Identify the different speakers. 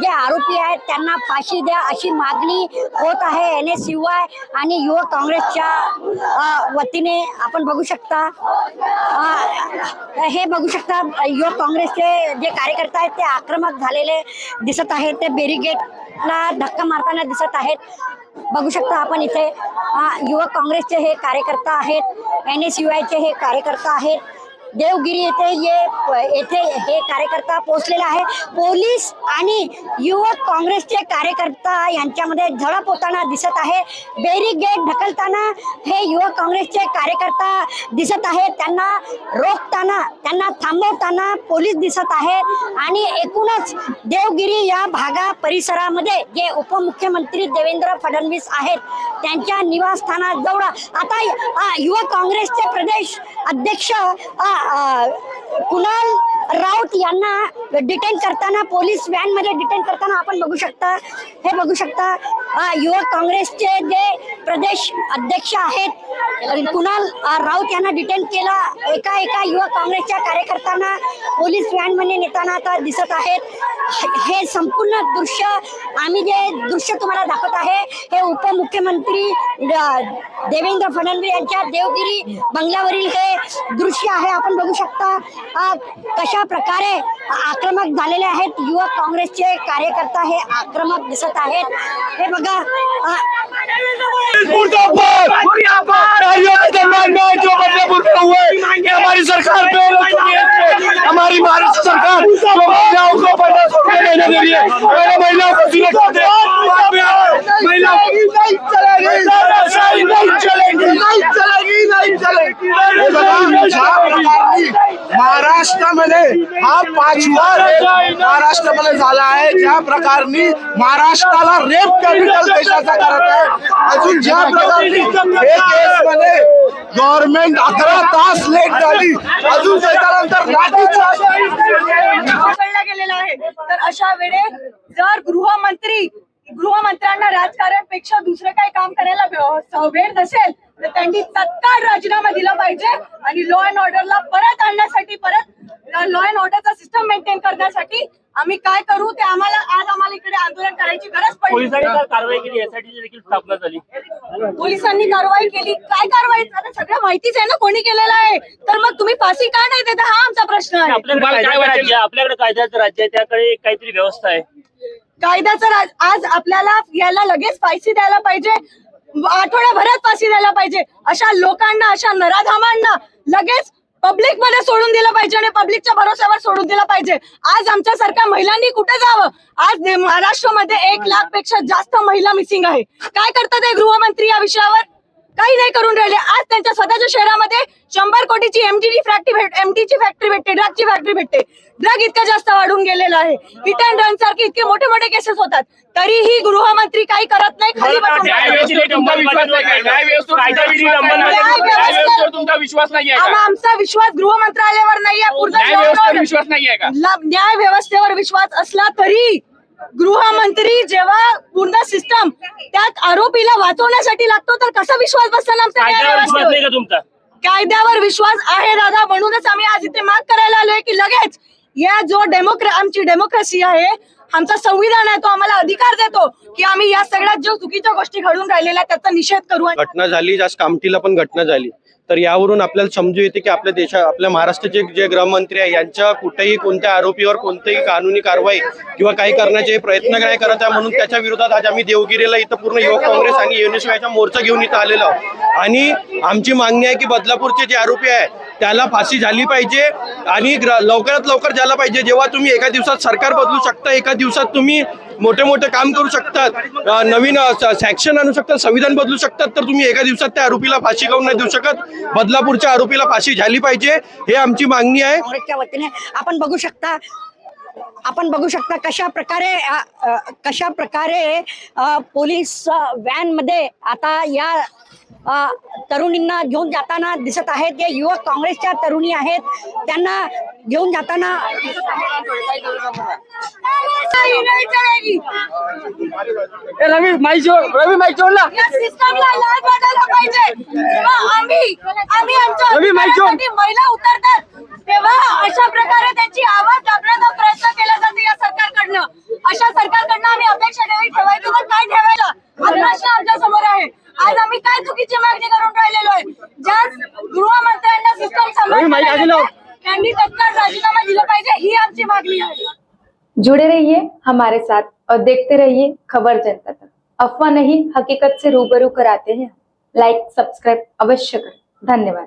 Speaker 1: जे आरोपी आहेत. त्यांना फाशी द्या अशी मागणी होत आहे. एन एस यू आय आणि युवक काँग्रेसच्या अ, वतीने आपण बघू शकता. हे बघू शकता युवक काँग्रेसचे जे कार्यकर्ते आहेत ते आक्रमक झालेले दिसत आहेत. ते बेरिगेटला धक्का मारताना दिसत आहेत. बघू शकता आपण इथे युवक काँग्रेसचे हे कार्यकर्ता आहेत. एन एस यू आयचे हे कार्यकर्ता आहेत. देवगिरी येथे ये येथे हे कार्यकर्ता पोहोचलेला आहे पोलीस आणि युवक काँग्रेसचे कार्यकर्ता यांच्यामध्ये झडप होताना दिसत आहे. बेरीगेट ढकलताना हे युवक काँग्रेसचे कार्यकर्ता दिसत आहेत. त्यांना रोखताना त्यांना थांबवताना पोलीस दिसत आहे आणि एकूणच देवगिरी या भागा परिसरामध्ये जे उपमुख्यमंत्री देवेंद्र फडणवीस आहेत त्यांच्या निवासस्थानाजवळ आता युवक काँग्रेसचे प्रदेश अध्यक्ष आ कुणाल राऊत यांना डिटेन करताना पोलीस व्हॅनमध्ये डिटेन करताना आपण बघू शकता. हे बघू शकता युवक काँग्रेसचे जे प्रदेश अध्यक्ष आहेत कुणाल राऊत यांना डिटेन केला एका एका युवक काँग्रेसच्या कार्यकर्त्यांना पोलीस व्हॅनमध्ये नेताना आता दिसत आहेत. हे संपूर्ण दृश्य आम्ही जे दृश्य तुम्हाला दाखवत आहे हे उपमुख्यमंत्री देवेंद्र फडणवीस यांच्या देवगिरी बंगल्यावरील हे दृश्य आहे. आपण बघू शकता कशा प्रकारे आक्रमक झालेले आहेत. युवक काँग्रेसचे कार्यकर्ता हे आक्रमक दिसत आहेत. हे बघ.
Speaker 2: के हमारी सरकार पे हमारी महाराष्ट्र सरकार जो महिलाओं को पचास रुपए महीने दे रही है मैंने महिलाओं को सुरक्षा दे महिलाओं की नहीं चलेगी नहीं चलेगी नहीं चलेगी नहीं चलेगी
Speaker 3: हे बघा, ज्या प्रकारनी महाराष्ट्रामध्ये हा पाचवा रेप महाराष्ट्रामध्ये झाला आहे. ज्या प्रकारनी महाराष्ट्राला रेप कॅपिटल देशाचा करत आहे. अजून ज्या हे मध्ये गव्हर्नमेंट अकरा तास लेट झाली. अजून त्याच्यानंतर लाठीचार्ज
Speaker 4: गेलेला आहे. तर अशा वेळे जर गृहमंत्री गृहमंत्र्यांना राजकारणापेक्षा दुसरं काही काम करायला वेळ नसेल तर त्यांनी तत्काळ राजीनामा दिला पाहिजे आणि लॉ अँड ऑर्डरला परत आणण्यासाठी परत लॉ अँड ऑर्डरचा सिस्टम मेंटेन करण्यासाठी आम्ही काय करू ते आम्हाला आज आम्हाला इकडे आंदोलन करायची गरज पडली.
Speaker 5: पोलिसांनी कारवाई केली यासाठी देखील स्थापना झाली.
Speaker 4: पोलिसांनी कारवाई केली. काय कारवाई? सगळं माहितीच आहे ना कोणी केलेलं आहे. तर मग तुम्ही फाशी का नाही देता? हा आमचा प्रश्न आहे.
Speaker 5: आपल्याकडे कायद्याचं राज्य आहे, आपल्याकडे कायद्याचं राज्य आहे त्याकडे काहीतरी व्यवस्था आहे.
Speaker 4: कायद्याचं राज आज आपल्याला याला लगेच फाशी द्यायला पाहिजे. आठवड्याभरात फाशी द्यायला पाहिजे. अशा लोकांना अशा नराधामांना लगेच पब्लिकमध्ये सोडून दिलं पाहिजे आणि पब्लिकच्या भरोश्यावर सोडून दिलं पाहिजे. आज आमच्यासारख्या महिलांनी कुठे जावं? आज महाराष्ट्रामध्ये एक लाखपेक्षा जास्त महिला मिसिंग आहे. काय करतात गृहमंत्री या विषयावर? काही नाही करून राहिले. आज त्यांच्या स्वतःच्या शहरामध्ये शंभर कोटीची एमटीडी फॅक्टरी भेट एमटीची फॅक्टरी भेटते ड्रगची फॅक्टरी भेटते. ड्रग इतकं जास्त वाढून गेलेलं आहे. हिट अँड रन सारखे इतके मोठे मोठे केसेस होतात. तरीही गृहमंत्री काही करत नाही खाली आमचा विश्वास गृह मंत्रालयावर नाहीये. पूर्ण
Speaker 5: न्याय व्यवस्थेवर विश्वास
Speaker 4: असला तरी गृहमंत्री जेव्हा पूर्ण सिस्टम त्यात आरोपीला वाचवण्यासाठी लागतो तर कसा विश्वास बसताना
Speaker 5: कायद्यावर विश्वास नाही
Speaker 4: व्यवस्थेवर
Speaker 5: का तुमचा?
Speaker 4: कायद्यावर विश्वास आहे दादा म्हणूनच आम्ही आज इथे माग करायला आलोय की लगेच या जो डेमोक्रे आमची डेमोक्रेसी आहे आमचा संविधान आहे तो आम्हाला अधिकार देतो की आम्ही या सगळ्यात जो चुकीच्या गोष्टी घडून राहिलेल्या त्याचा निषेध करू. आणि
Speaker 6: घटना झाली आज कामठीला पण घटना झाली. तर यावरून आपल्याला समजू येते की आपल्या देशा आपल्या महाराष्ट्राचे जे गृहमंत्री आहे यांच्या कुठेही कोणत्या आरोपीवर कोणतेही कानूनी कारवाई किंवा काही करण्याचे प्रयत्न नाही करत आहे. म्हणून त्याच्या विरोधात आज आम्ही देवगिरीला इथं पूर्ण युवक काँग्रेस आणि युनिसेफचा मोर्चा घेऊन इथं आलेलो आहोत. आणि आमची मागणी आहे की बदलापूरचे जे आरोपी आहे त्याला फाशी झाली पाहिजे आणि लवकरात लवकर झाला पाहिजे. जेव्हा तुम्ही एका दिवसात सरकार बदलू शकता एका दिवसात तुम्ही मोठे मोठे काम करू शकतात. नवीन सॅक्शन आणू शकतात संविधान बदलू शकतात तर तुम्ही एका दिवसात त्या आरोपीला फाशी काऊन नाही देऊ शकत? बदलापूरच्या आरोपीला फाशी झाली पाहिजे हे आमची मागणी आहे.
Speaker 1: काँग्रेसच्या वतीने आपण बघू शकता आपण बघू शकता कशा प्रकारे कशा प्रकारे पोलीस व्हॅनमध्ये आता या तरुणींना घेऊन जाताना दिसत आहेत जे युवक काँग्रेसच्या तरुणी आहेत त्यांना घेऊन जाताना
Speaker 4: नाही, नाही चालेगी.
Speaker 2: रवी जोड रवी
Speaker 4: आमच्या
Speaker 2: रवी.
Speaker 4: अधिकारासाठी महिला उतरतात तेव्हा अशा प्रकारे त्यांची आवाज दाबण्याचा प्रयत्न केला जातो या सरकारकडनं अशा सरकारकडनं आम्ही अपेक्षा ठेवी ठेवायचं काय ठेवायला चुकीची मागणी करून राहिलेलो आहे ज्या गृहमंत्र्यांना सिस्टम
Speaker 2: रवी, माईक आधी लाव.
Speaker 4: त्यांनी तत्काळ राजीनामा दिला पाहिजे ही आमची मागणी आहे
Speaker 7: जुड़े रहिए हमारे साथ और देखते रहिए खबर जनता तक। अफवाह नहीं हकीकत से रूबरू कराते हैं। लाइक सब्सक्राइब अवश्य करें। धन्यवाद।